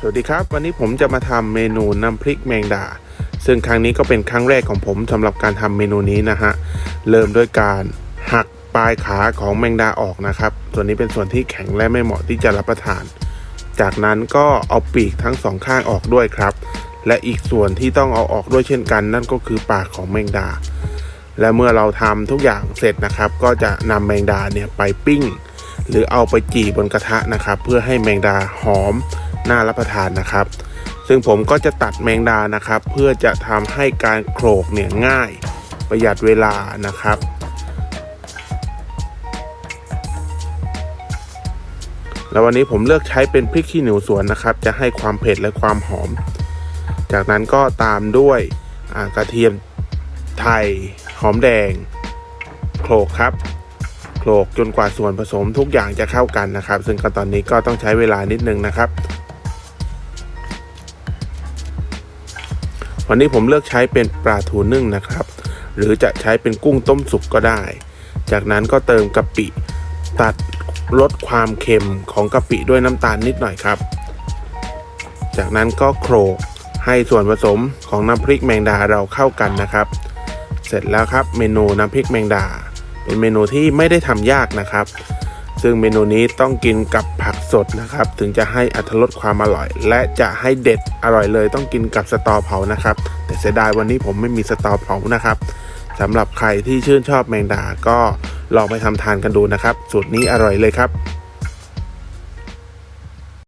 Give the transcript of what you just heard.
สวัสดีครับ วันนี้ผมจะมาทำเมนูน้ำพริกแมงดา ซึ่งครั้งนี้ก็เป็นครั้งแรกของผมสำหรับการทำเมนูนี้นะฮะ เริ่มด้วยการหักปลายขาของแมงดาออกนะครับ ส่วนนี้เป็นส่วนที่แข็งและไม่เหมาะที่จะรับประทาน จากนั้นก็เอาปีกทั้งสองข้างออกด้วยครับ และอีกส่วนที่ต้องเอาออกด้วยเช่นกัน นั่นก็คือปากของแมงดา และเมื่อเราทำทุกอย่างเสร็จนะครับ ก็จะนำแมงดาเนี่ยไปปิ้ง หรือเอาไปจี่บนกระทะนะครับ เพื่อให้แมงดาหอมน่ารับประทานนะครับ ซึ่งผมก็จะตัดแมงดานะครับ เพื่อจะทำให้การโขลกเนี่ยง่ายประหยัดเวลานะครับ แล้ววันนี้ผมเลือกใช้เป็นพริกขี้หนูสวนนะครับ จะให้ความเผ็ดและความหอม จากนั้นก็ตามด้วยกระเทียมไทยหอมแดงโขลกครับ ลกจนกว่าส่วนผสมทุกอย่างจะเข้ากันนะครับ ซึ่งขั้นตอนนี้ก็ต้องใช้เวลานิดนึงนะครับ วันนี้ผมเลือกใช้เป็นปลาทูนึ่งนะครับ หรือจะใช้เป็นกุ้งต้มสุกก็ได้ จากนั้นก็เติมกะปิตัดลดความเค็มของกะปิด้วยน้ำตาลนิดหน่อยครับ จากนั้นก็โขลกให้ส่วนผสมของน้ำพริกแมงดาเราเข้ากันนะครับ เสร็จแล้วครับเมนูน้ำพริกแมงดา เป็นเมนูที่ไม่ได้ทำยากนะครับ ซึ่งเมนูนี้ต้องกินกับผักสดนะครับ ถึงจะให้อัตรสความอร่อย และจะให้เด็ดอร่อยเลย ต้องกินกับสตอเผานะครับ แต่เสียดายวันนี้ผมไม่มีสตอเผานะครับสำหรับใครที่ชื่นชอบแมงดาก็ลองไปทำทานกันดูนะครับ สูตรนี้อร่อยเลยครับ